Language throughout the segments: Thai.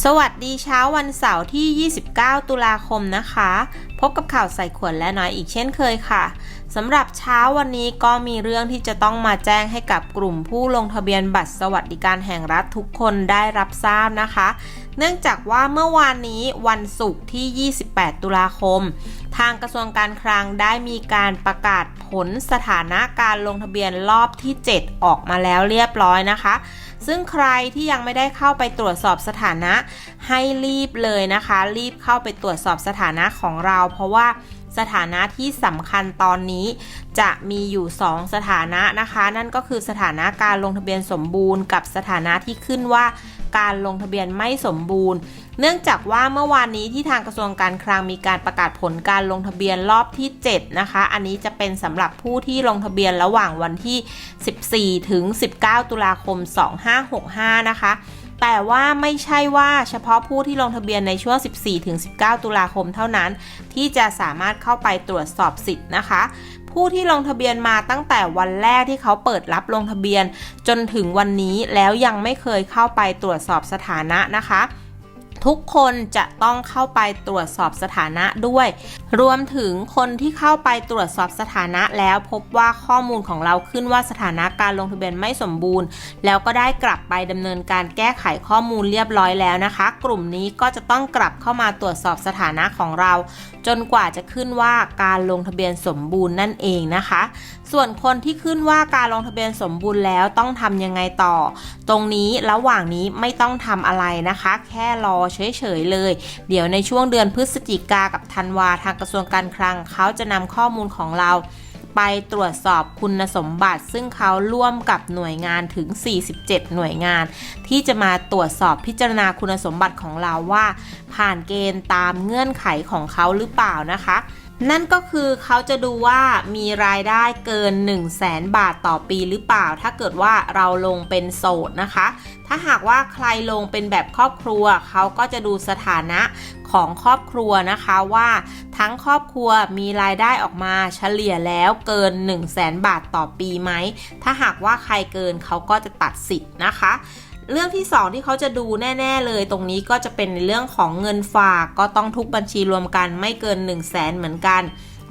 สวัสดีเช้าวันเสาร์ที่ 29 ตุลาคมนะคะ พบกับข่าวใส่ขวดและน้อยอีกเช่นเคยค่ะ สำหรับเช้าวันนี้ก็มีเรื่องที่จะต้องมาแจ้งให้กับกลุ่มผู้ลงทะเบียนบัตรสวัสดิการแห่งรัฐทุกคนได้รับทราบนะคะ เนื่องจากว่าเมื่อวานนี้วันศุกร์ที่ 28 ตุลาคม ทางกระทรวงการคลังได้มีการประกาศผลสถานะการลงทะเบียนรอบที่ 7 ออกมาแล้วเรียบร้อยนะคะ ซึ่งใครที่ยังไม่ได้เข้าไปตรวจสอบสถานะให้รีบเลยนะคะ รีบเข้าไปตรวจสอบสถานะของเรา เพราะว่า สถานะที่สำคัญตอนนี้ จะมีอยู่ 2 สถานะนะคะ นั่นก็คือสถานะการลงทะเบียนสมบูรณ์กับสถานะที่ขึ้นว่าการลงทะเบียนไม่สมบูรณ์ เนื่องจากว่าเมื่อวานนี้ที่ทางกระทรวงการคลังมีการประกาศผลการลงทะเบียนรอบที่ 7 นะคะ อันนี้จะเป็นสำหรับผู้ที่ลงทะเบียนระหว่างวันที่ 14 ถึง 19 ตุลาคม 2565 นะคะ แต่ว่าไม่ใช่ว่าเฉพาะผู้ที่ลงทะเบียนในช่วง 14-19 ตุลาคมเท่านั้น ที่จะสามารถเข้าไปตรวจสอบสิทธิ์นะคะ ผู้ที่ลงทะเบียนมาตั้งแต่วันแรกที่เขาเปิดรับลงทะเบียน จนถึงวันนี้แล้วยังไม่เคยเข้าไปตรวจสอบสถานะนะคะ ทุกคนจะต้องเข้าไปตรวจสอบสถานะด้วย รวมถึงคนที่เข้าไปตรวจสอบสถานะแล้วพบว่าข้อมูลของเราขึ้นว่าสถานะการลงทะเบียนไม่สมบูรณ์ แล้วก็ได้กลับไปดำเนินการแก้ไขข้อมูลเรียบร้อยแล้วนะคะ กลุ่มนี้ก็จะต้องกลับเข้ามาตรวจสอบสถานะของเรา จนกว่าจะขึ้นว่าการลงทะเบียนสมบูรณ์นั่นเองนะคะ ส่วนคนที่ขึ้นว่าการลงทะเบียนสมบูรณ์แล้วต้องทำยังไงต่อ ตรงนี้ระหว่างนี้ไม่ต้องทำอะไรนะคะ แค่รอเฉยๆเลย เดี๋ยวในช่วงเดือนพฤศจิกากับธันวาทางกระทรวงการคลังเขาจะนำข้อมูลของเราไปตรวจสอบคุณสมบัติ ซึ่งเขาร่วมกับหน่วยงานถึง 47 หน่วยงาน ที่จะมาตรวจสอบพิจารณาคุณสมบัติของเราว่า ผ่านเกณฑ์ตามเงื่อนไขของเขาหรือเปล่านะคะนั่นก็คือเขาจะดูว่ามีรายได้เกิน 1 0 0 0 0แสนบาทต่อปีหรือเปล่า ถ้าเกิดว่าเราลงเป็นโสดนะคะ ถ้าหากว่าใครลงเป็นแบบครอบครัว เขาก็จะดูสถานะของครอบครัวนะคะว่าทั้งครอบครัวมีรายได้ออกมาเฉลี่ยแล้วเกิน 1 0 0 0 0แสนบาทต่อปีไหม ถ้าหากว่าใครเกินเขาก็จะตัดสิทธิ์นะคะ เรื่องที่ 2 ที่เขาจะดูแน่ ๆ เลยตรงนี้ก็จะเป็นในเรื่องของเงินฝากก็ต้องทุกบัญชีรวมกันไม่เกิน 1 0 0 0 0แสนเหมือนกัน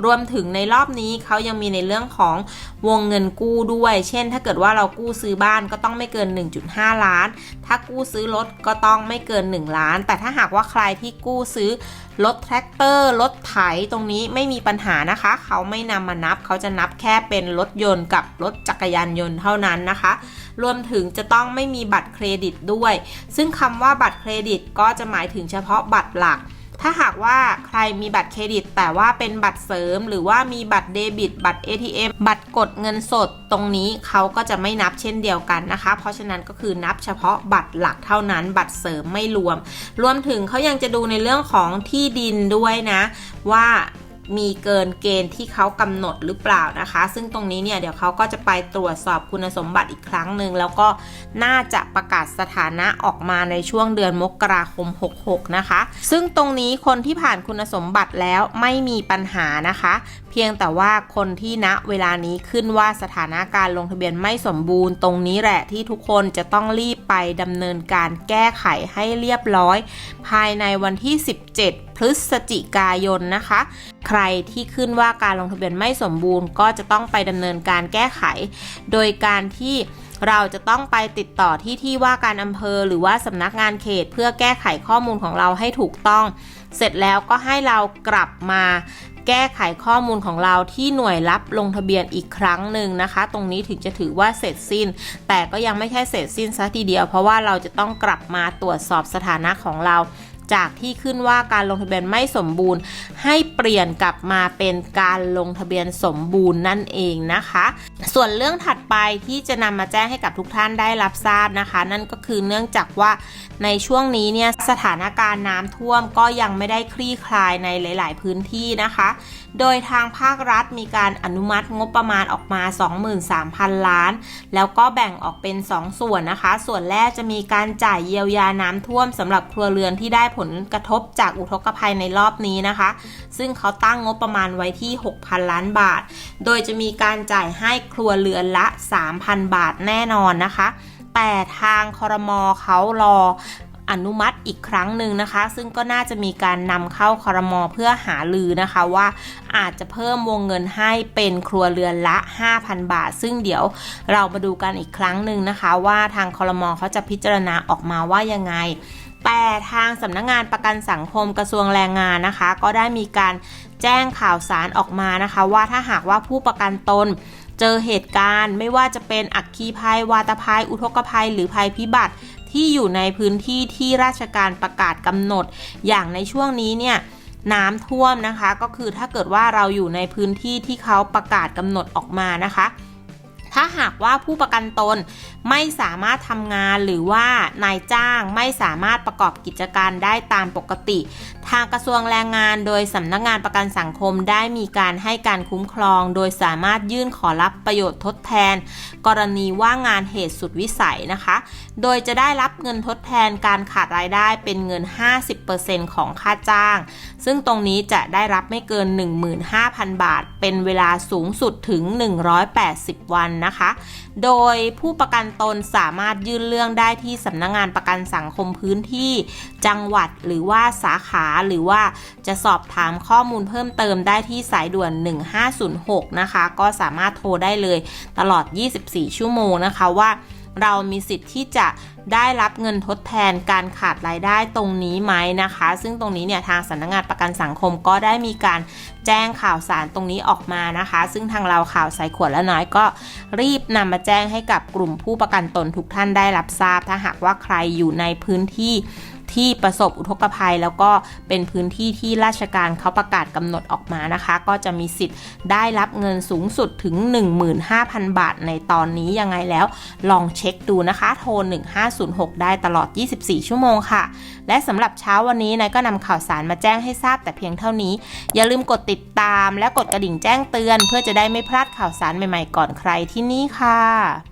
รวมถึงในรอบนี้เขายังมีในเรื่องของวงเงินกู้ด้วย เช่น ถ้าเกิดว่าเรากู้ซื้อบ้านก็ต้องไม่เกิน 1.5 ล้าน ถ้ากู้ซื้อรถก็ต้องไม่เกิน 1 ล้าน แต่ถ้าหากว่าใครที่กู้ซื้อรถแท็กเตอร์รถไถตรงนี้ไม่มีปัญหานะคะ เขาไม่นำมานับ เขาจะนับแค่เป็นรถยนต์กับรถจักรยานยนต์เท่านั้นนะคะ รวมถึงจะต้องไม่มีบัตรเครดิตด้วย ซึ่งคำว่าบัตรเครดิตก็จะหมายถึงเฉพาะบัตรหลักถ้าหากว่าใครมีบัตรเครดิต แต่ว่าเป็นบัตรเสริม หรือว่ามีบัตรเดบิต บัตร ATM บัตรกดเงินสดตรงนี้เขาก็จะไม่นับเช่นเดียวกันนะคะ เพราะฉะนั้นก็คือนับเฉพาะบัตรหลักเท่านั้น บัตรเสริมไม่รวม รวมถึงเขายังจะดูในเรื่องของที่ดินด้วยนะ ว่า มีเกินเกณฑ์ที่เขากำหนดหรือเปล่านะคะ ซึ่งตรงนี้เนี่ยเดี๋ยวเขาก็จะไปตรวจสอบคุณสมบัติอีกครั้งหนึ่งแล้วก็น่าจะประกาศสถานะออกมาในช่วงเดือนมกราคม 66 นะคะ ซึ่งตรงนี้คนที่ผ่านคุณสมบัติแล้วไม่มีปัญหานะคะ เพียงแต่ว่าคนที่ณเวลานี้ขึ้นว่าสถานะการลงทะเบียนไม่สมบูรณ์ ตรงนี้แหละที่ทุกคนจะต้องรีบไปดำเนินการแก้ไขให้เรียบร้อย ภายในวันที่ 17 พฤศจิกายนนะคะ ใครที่ขึ้นว่าการลงทะเบียนไม่สมบูรณ์ ก็จะต้องไปดำเนินการแก้ไข โดยการที่เราจะต้องไปติดต่อที่ที่ว่าการอำเภอหรือว่าสำนักงานเขตเพื่อแก้ไขข้อมูลของเราให้ถูกต้อง เสร็จแล้วก็ให้เรากลับมาแก้ไขข้อมูลของเราที่หน่วยรับลงทะเบียนอีกครั้งหนึ่งนะคะ ตรงนี้ถึงจะถือว่าเสร็จสิ้น แต่ก็ยังไม่ใช่เสร็จสิ้นซะทีเดียว เพราะว่าเราจะต้องกลับมาตรวจสอบสถานะของเรา จากที่ขึ้นว่าการลงทะเบียนไม่สมบูรณ์ ให้เปลี่ยนกลับมาเป็นการลงทะเบียนสมบูรณ์นั่นเองนะคะ ส่วนเรื่องถัดไปที่จะนำมาแจ้งให้กับทุกท่านได้รับทราบนะคะ นั่นก็คือเนื่องจากว่าในช่วงนี้เนี่ยสถานการณ์น้ำท่วมก็ยังไม่ได้คลี่คลายในหลาย ๆ พื้นที่นะคะ โดยทางภาครัฐมีการอนุมัติงบประมาณออกมา 23,000 ล้าน แล้วก็แบ่งออกเป็น 2 ส่วนนะคะ ส่วนแรกจะมีการจ่ายเยียวยาน้ำท่วมสำหรับครัวเรือนที่ได้ผลกระทบจากอุทกภัยในรอบนี้นะคะ ซึ่งเขาตั้งงบประมาณไว้ที่ 6,000 ล้านบาท โดยจะมีการจ่ายให้ครัวเรือนละ 3,000 บาทแน่นอนนะคะ แต่ทางคอรมอเขารออนุมัติอีกครั้งหนึ่งนะคะ ซึ่งก็น่าจะมีการนำเข้าคอรมอเพื่อหาลือนะคะว่าอาจจะเพิ่มวงเงินให้เป็นครัวเรือนละ 5,000 บาท ซึ่งเดี๋ยวเรามาดูกันอีกครั้งหนึ่งนะคะ ว่าทางคอรมอเขาจะพิจารณาออกมาว่ายังไง แต่ทางสำนักงงานประกันสังคมกระทรวงแรงงานนะคะ ก็ได้มีการแจ้งข่าวสารออกมานะคะ ว่าถ้าหากว่าผู้ประกันตน เจอเหตุการณ์ไม่ว่าจะเป็นอักคีภัย วาตภัย อุทกภัย หรือภัยพิบัติที่อยู่ในพื้นที่ที่ราชการประกาศกำหนด อย่างในช่วงนี้เนี่ยน้ำท่วมนะคะ ก็คือถ้าเกิดว่าเราอยู่ในพื้นที่ที่เขาประกาศกำหนดออกมานะคะ ถ้าหากว่าผู้ประกันตนไม่สามารถทำงานหรือว่านายจ้างไม่สามารถประกอบกิจการได้ตามปกติ ทางกระทรวงแรงงานโดยสำนักงานประกันสังคมได้มีการให้การคุ้มครอง โดยสามารถยื่นขอรับประโยชน์ทดแทน กรณีว่างงานเหตุสุดวิสัยนะคะ โดยจะได้รับเงินทดแทนการขาดรายได้เป็นเงิน 50%ของค่าจ้าง ซึ่งตรงนี้จะได้รับไม่เกิน 15,000 บาท เป็นเวลาสูงสุดถึง 180 วันนะคะ โดยผู้ประกันตนสามารถยื่นเรื่องได้ที่สำนักงงานประกันสังคมพื้นที่จังหวัดหรือว่าสาขาหรือว่าจะสอบถามข้อมูลเพิ่มเติมได้ที่สายด่วน 1506 นะคะ ก็สามารถโทรได้เลยตลอด 24 ชั่วโมงนะคะว่า เรามีสิทธิ์ที่จะได้รับเงินทดแทนการขาดรายได้ตรงนี้ไหมนะคะ ซึ่งตรงนี้เนี่ยทางสำนักงานประกันสังคมก็ได้มีการแจ้งข่าวสารตรงนี้ออกมานะคะ ซึ่งทางเราข่าวใส่ขวดและน้อยก็รีบนำมาแจ้งให้กับกลุ่มผู้ประกันตนทุกท่านได้รับทราบ ถ้าหากว่าใครอยู่ในพื้นที่ ที่ประสบอุทกภัย แล้วก็เป็นพื้นที่ที่ราชการเขาประกาศกำหนดออกมานะคะ ก็จะมีสิทธิ์ได้รับเงินสูงสุดถึง 15,000 บาทในตอนนี้ยังไงแล้วลองเช็คดูนะคะ โทร 1506 ได้ตลอด 24 ชั่วโมงค่ะ และสำหรับเช้าวันนี้นายก็นำข่าวสารมาแจ้งให้ทราบแต่เพียงเท่านี้ อย่าลืมกดติดตามและกดกระดิ่งแจ้งเตือน เพื่อจะได้ไม่พลาดข่าวสารใหม่ๆก่อนใครที่นี่ค่ะ